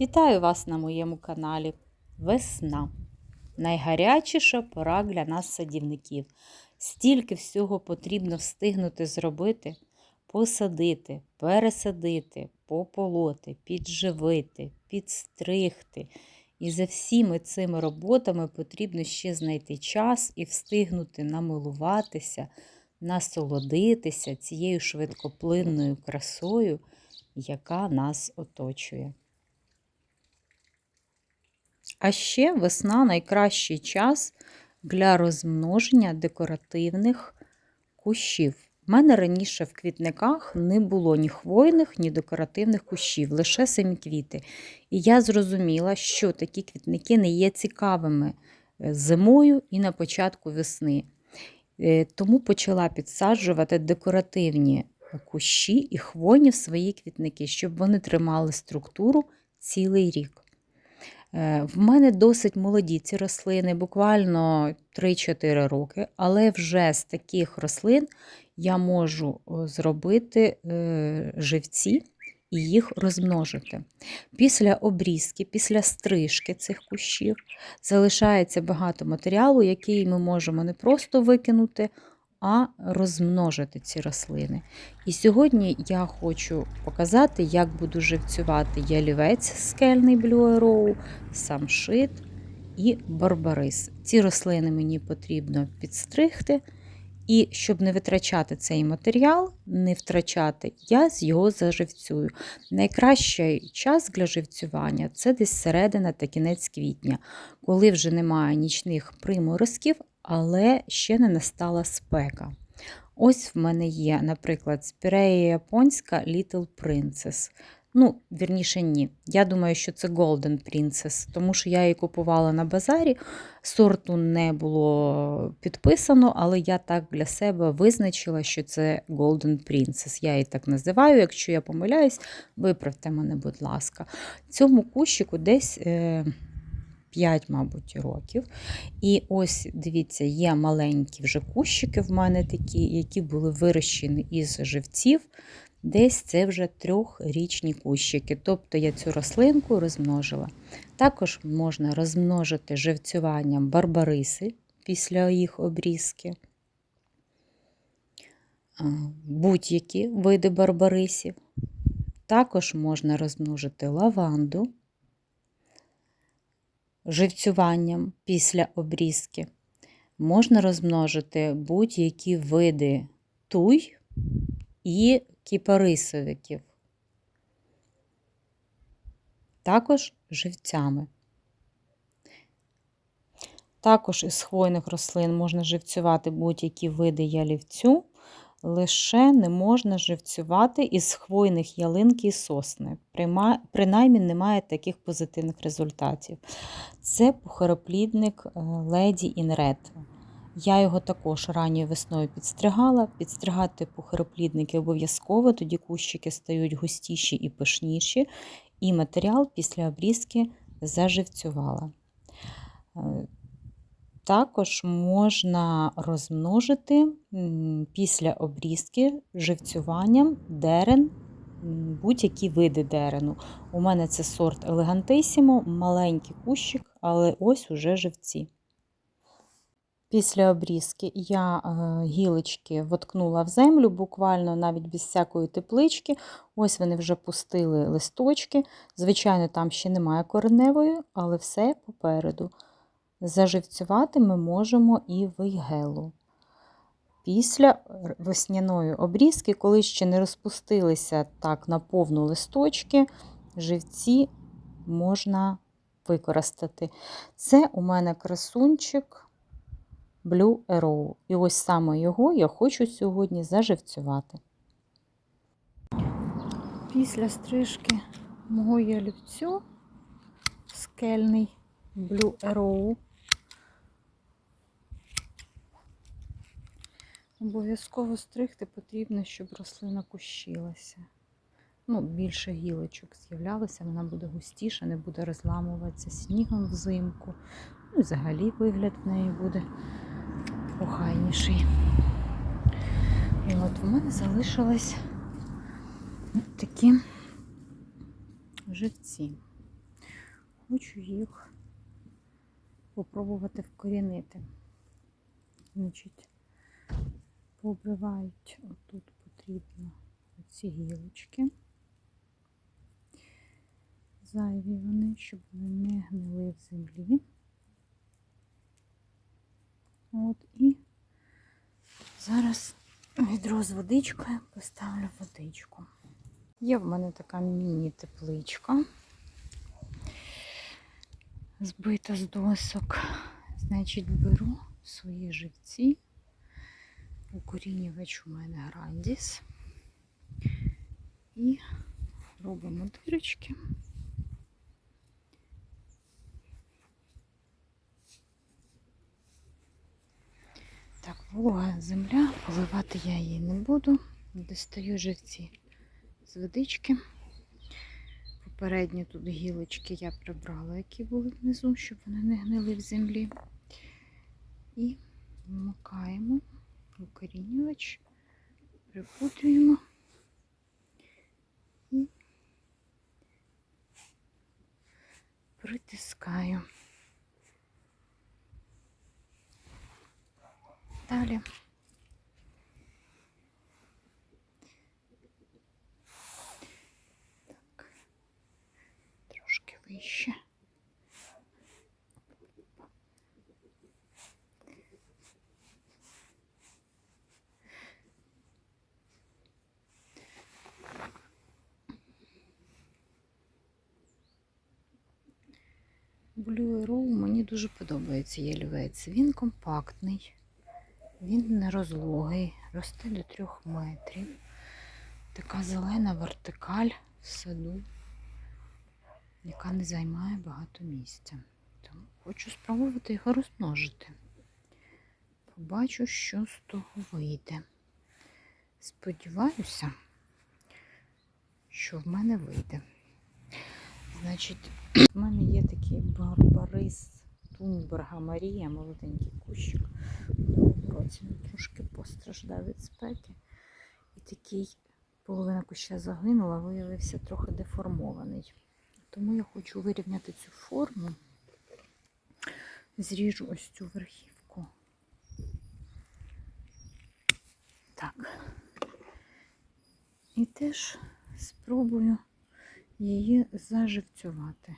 Вітаю вас на моєму каналі. Весна. Найгарячіша пора для нас садівників. Стільки всього потрібно встигнути зробити, посадити, пересадити, пополоти, підживити, підстригти. І за всіми цими роботами потрібно ще знайти час і встигнути намилуватися, насолодитися цією швидкоплинною красою, яка нас оточує. А ще весна найкращий час для розмноження декоративних кущів. У мене раніше в квітниках не було ні хвойних, ні декоративних кущів, лише семіквіти. І я зрозуміла, що такі квітники не є цікавими е, зимою і на початку весни. Е, Тому почала підсаджувати декоративні кущі і хвойні в свої квітники, щоб вони тримали структуру цілий рік. Е, В мене досить молоді ці рослини, буквально 3-4 роки, але вже з таких рослин я можу зробити е, живці і їх розмножити. Після обрізки, після стрижки цих кущів залишається багато матеріалу, який ми можемо не просто викинути, а розмножити ці рослини. І сьогодні я хочу показати, як буду живцювати ялівець скельний Blue Arrow, самшит і барбарис. Ці рослини мені потрібно підстригти. І щоб не витрачати цей матеріал, не втрачати, я з його заживцюю. Найкращий час для живцювання це десь середина та кінець квітня, коли вже немає нічних приморозків, але ще не настала спека. Ось в мене є, наприклад, спірея японська Little Princess. Ну, вірніше, ні. Я думаю, що це Golden Princess, тому що я її купувала на базарі. Сорту не було підписано, але я так для себе визначила, що це Golden Princess. Я її так називаю. Якщо я помиляюсь, виправте мене, будь ласка. Цьому кущику десь. Е 5, мабуть, років. І ось, дивіться, є маленькі вже кущики в мене такі, які були вирощені із живців. Десь це вже трьохрічні кущики. Тобто я цю рослинку розмножила. Також можна розмножити живцюванням барбариси після їх обрізки. Будь-які види барбарисів. Також можна розмножити лаванду живцюванням після обрізки. Можна розмножити будь-які види туй і кіпарисовиків. Також живцями. Також із хвойних рослин можна живцювати будь-які види ялівцю, лише не можна живцювати із хвойних ялинки і сосни. Принаймні немає таких позитивних результатів. Це пухароплідник Lady in Red. Я його також ранньою весною підстригала. Підстригати пухароплідники обов'язково, тоді кущики стають густіші і пишніші, і матеріал після обрізки заживцювала. Також можна розмножити після обрізки живцюванням дерен, будь-які види дерену. У мене це сорт Елегантисімо, маленький кущик, але ось уже живці. Після обрізки я гілочки воткнула в землю, буквально навіть без всякої теплички. Ось вони вже пустили листочки. Звичайно, там ще немає кореневої, але все попереду. Заживцювати ми можемо і вейгелу. Після весняної обрізки, коли ще не розпустилися так на повну листочки, живці можна використати. Це у мене красунчик Blue Arrow. І ось саме його я хочу сьогодні заживцювати. Після стрижки мого ялівцю скельний Blue Arrow. Обов'язково стригти потрібно, щоб рослина кущилася. Ну, Більше гілочок з'являлося, вона буде густіша, не буде розламуватися снігом взимку. Ну і взагалі вигляд в неї буде охайніший. І от в мене залишились такі живці. хочу їх попробувати вкорінити. Значить, пообривають отут потрібно ці гілочки. Зайві вони, щоб вони не гнили в землі. От і зараз відро з водичкою поставлю водичку. Є в мене така міні-тепличка, збита з досок. Значить, беру свої живці. Укорінювач у мене грандіс. І робимо дирочки. Так, волога земля, поливати я її не буду. Достаю живці з водички. Попередні тут гілочки я прибрала, які були внизу, щоб вони не гнили в землі. І вмикаємо укорінювач, припудрюємо і притискаю. Далі так, трошки вище. Blue Arrow мені дуже подобається ялівець. Він компактний, він не розлогий, росте до трьох метрів. Така зелена вертикаль в саду, яка не займає багато місця. Тому хочу спробувати його розмножити. Побачу, що з того вийде. Сподіваюся, що в мене вийде. Значить, в мене є такий барбарис Тунберга Марія, молоденький кущик. Році він трошки постраждав від спеки. І такий половина куща загинула, виявився трохи деформований. Тому я хочу вирівняти цю форму. Зріжу ось цю верхівку. Так. І теж спробую її заживцювати.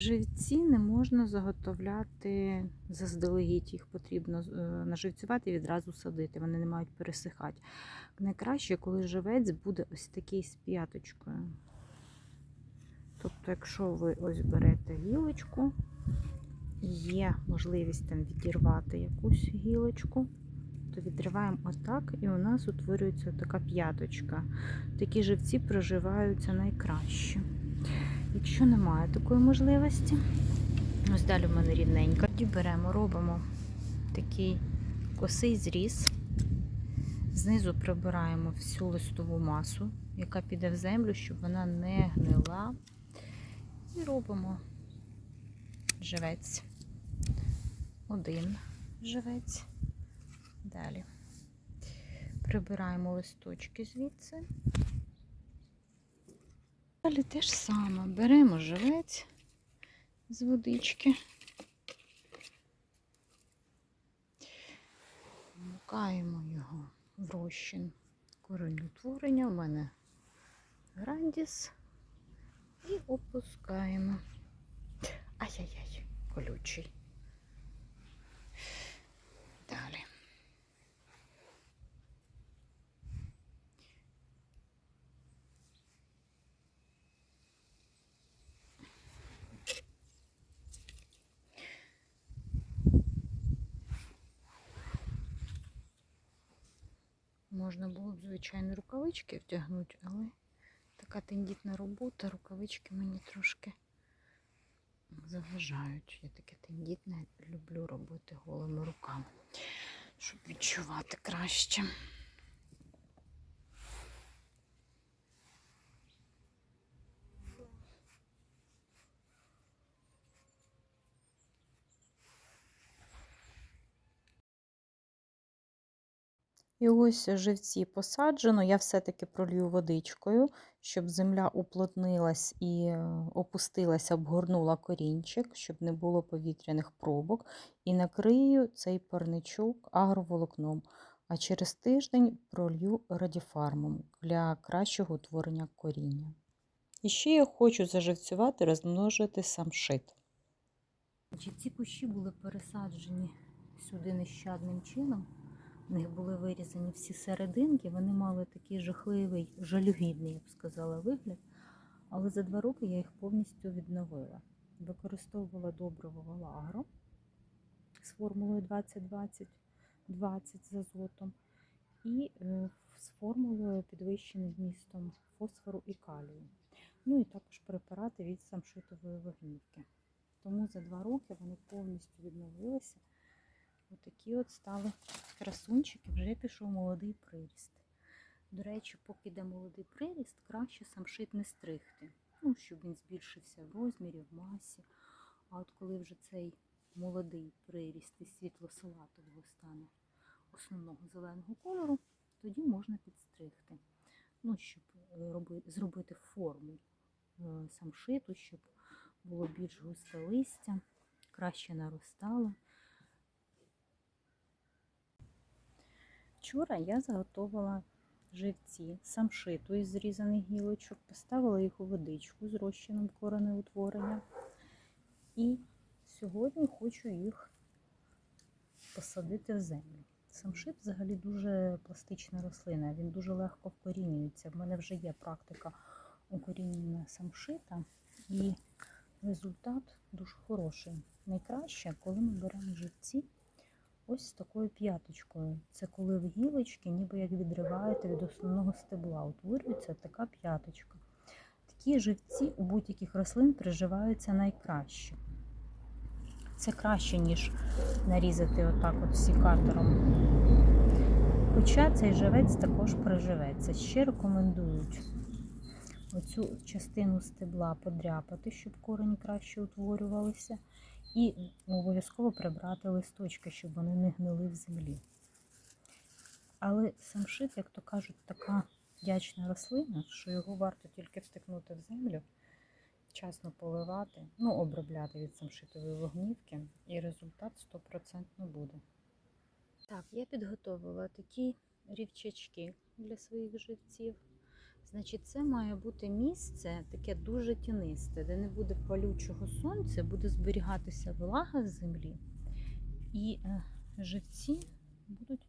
Живці не можна заготовляти заздалегідь, їх потрібно е, наживцювати і відразу садити, вони не мають пересихати. Найкраще, коли живець буде ось такий з п'яточкою. Тобто, якщо ви ось берете гілочку, є можливість там відірвати якусь гілочку, то відриваємо отак, і у нас утворюється така п'яточка. Такі живці проживаються найкраще. Якщо немає такої можливості, ось далі в мене рівненька, тоді беремо, робимо такий косий зріз, знизу прибираємо всю листову масу, яка піде в землю, щоб вона не гнила. І робимо живець. Один живець. Далі прибираємо листочки звідси. Далі те ж саме. Беремо живець з водички, вмикаємо його в розчин коренютворення. У мене грандіс і опускаємо. Ай-яй-яй, колючий. Далі. Можна було б, звичайно, рукавички втягнути, але така тендітна робота, рукавички мені трошки заважають. Я таке тендітне люблю робити голими руками, щоб відчувати краще. І ось живці посаджено. Я все-таки пролью водичкою, щоб земля уплотнилась і е, опустилася, обгорнула корінчик, щоб не було повітряних пробок. І накрию цей парничок агроволокном. А через тиждень пролью радіфармом для кращого утворення коріння. І ще я хочу заживцювати, розмножити самшит. Ці кущі були пересаджені сюди нещадним чином. В них були вирізані всі серединки, вони мали такий жахливий, жалюгідний, я б сказала, вигляд. Але за два роки я їх повністю відновила. Використовувала добриво Валагро з формулою 20-20-20 з азотом і е, з формулою підвищеним вмістом фосфору і калію. Ну і також препарати від самшитової вогнівки. Тому за два роки вони повністю відновилися. Отакі от стали красунчики, вже пішов молодий приріст. До речі, поки йде молодий приріст, краще самшит не стригти, ну, щоб він збільшився в розмірі, в масі. А от коли вже цей молодий приріст із світло-салатового стане основного зеленого кольору, тоді можна підстригти. Ну, щоб е, роби, зробити форму е, самшиту, щоб було більш густе листя, краще наростало. Вчора я заготовила живці самшиту із зрізаних гілочок, поставила їх у водичку з розчином коренеутворення. І сьогодні хочу їх посадити в землю. Самшит взагалі дуже пластична рослина, він дуже легко вкорінюється. В мене вже є практика укорінення самшита, і результат дуже хороший. Найкраще, коли ми беремо живці ось з такою п'яточкою. Це коли в гілочки ніби як відриваєте від основного стебла. Утворюється така п'яточка. Такі живці у будь-яких рослин приживаються найкраще. Це краще, ніж нарізати отак от сікатором. Хоча цей живець також приживеться. Ще рекомендують оцю частину стебла подряпати, щоб корені краще утворювалися. І обов'язково прибрати листочки, щоб вони не гнили в землі. Але самшит, як то кажуть, така вдячна рослина, що його варто тільки втикнути в землю, вчасно поливати, ну, обробляти від самшитової вогнівки, і результат 100% буде. Так, я підготовила такі рівчачки для своїх живців. Значить, це має бути місце таке дуже тінисте, де не буде палючого сонця, буде зберігатися влага з землі, і е, живці будуть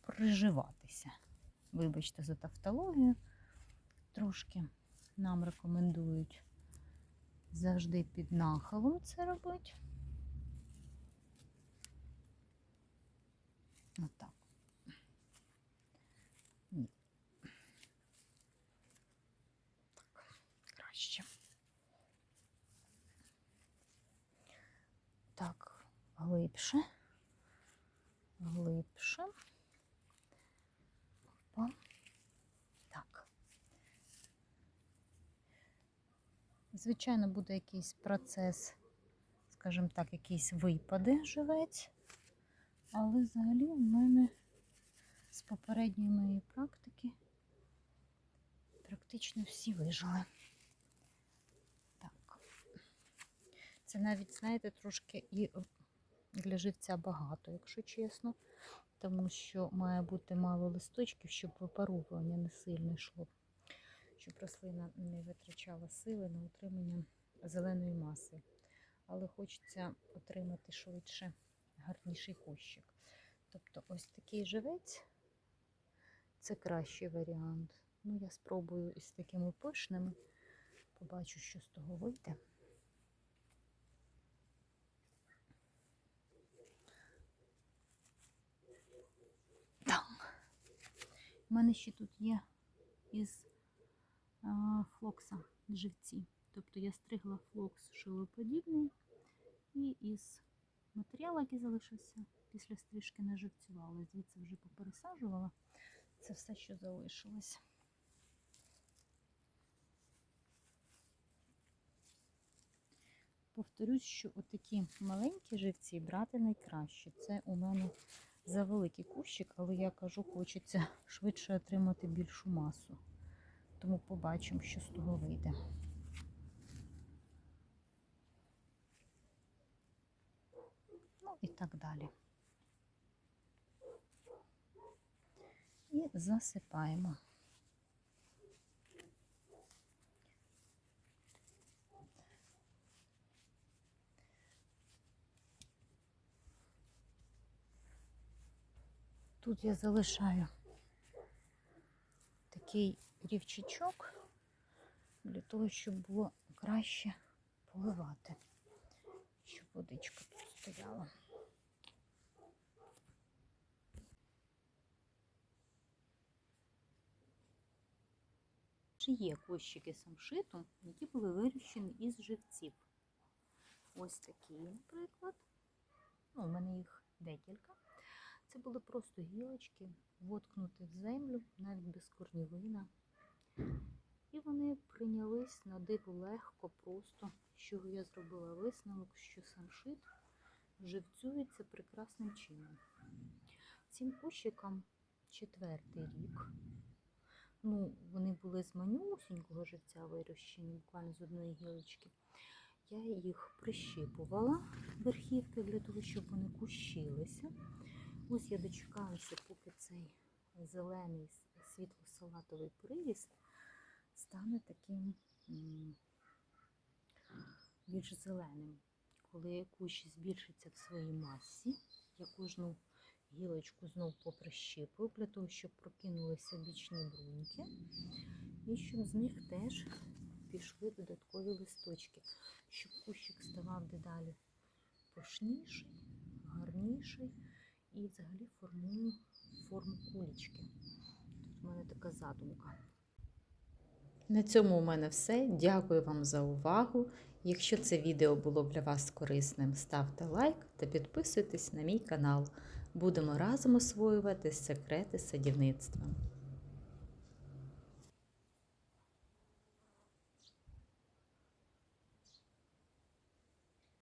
приживатися. Вибачте, за тавтологію. Трошки нам рекомендують завжди під нахилом це робити. Отак. Ні. краще. Так, глибше, глибше. Опа. Так. Звичайно, буде якийсь процес, скажімо так, якісь випади живець, але взагалі в мене з попередньої моєї практики практично всі вижили. Це навіть, знаєте, трошки і для живця багато, якщо чесно, тому що має бути мало листочків, щоб випаровування не сильно йшло, щоб рослина не витрачала сили на утримання зеленої маси. Але хочеться отримати швидше гарніший кущик. Тобто ось такий живець це кращий варіант. Ну, я спробую із такими пишними, побачу, що з того вийде. У мене ще тут є із флокса живці. Тобто я стригла флокс шилоподібний і із матеріалу, який залишився після стрижки, не живцювала. Звідси вже попересаджувала. Це все, що залишилось. Повторюсь, що отакі маленькі живці брати найкраще. Це у мене за великий кущик, але я кажу, хочеться швидше отримати більшу масу. Тому побачимо, що з того вийде. Ну і так далі. І засипаємо. Тут я залишаю такий рівчачок для того, щоб було краще поливати, щоб водичка тут стояла. Чи є кущики самшиту, які були вирощені із живців? Ось такі, наприклад. Ну, у мене їх декілька. Це були просто гілочки, воткнуті в землю, навіть без корнівина. І вони прийнялись на диво легко, просто, з чого я зробила висновок, що самшит живцюється прекрасним чином. Цим кущикам четвертий рік. Ну, вони були з манюсінького живця вирощені, буквально з одної гілочки. Я їх прищипувала верхівки для того, щоб вони кущилися. Ось я дочекалася, поки цей зелений світло-салатовий приріст стане таким більш зеленим. Коли кущ збільшиться в своїй масі, я кожну гілочку знов поприщипую для того, щоб прокинулися бічні бруньки, і щоб з них теж пішли додаткові листочки, щоб кущик ставав дедалі пишніший, гарніший і взагалі формую форму кулічки. Тут в мене така задумка. На цьому у мене все. Дякую вам за увагу. Якщо це відео було для вас корисним, ставте лайк та підписуйтесь на мій канал. Будемо разом освоювати секрети садівництва.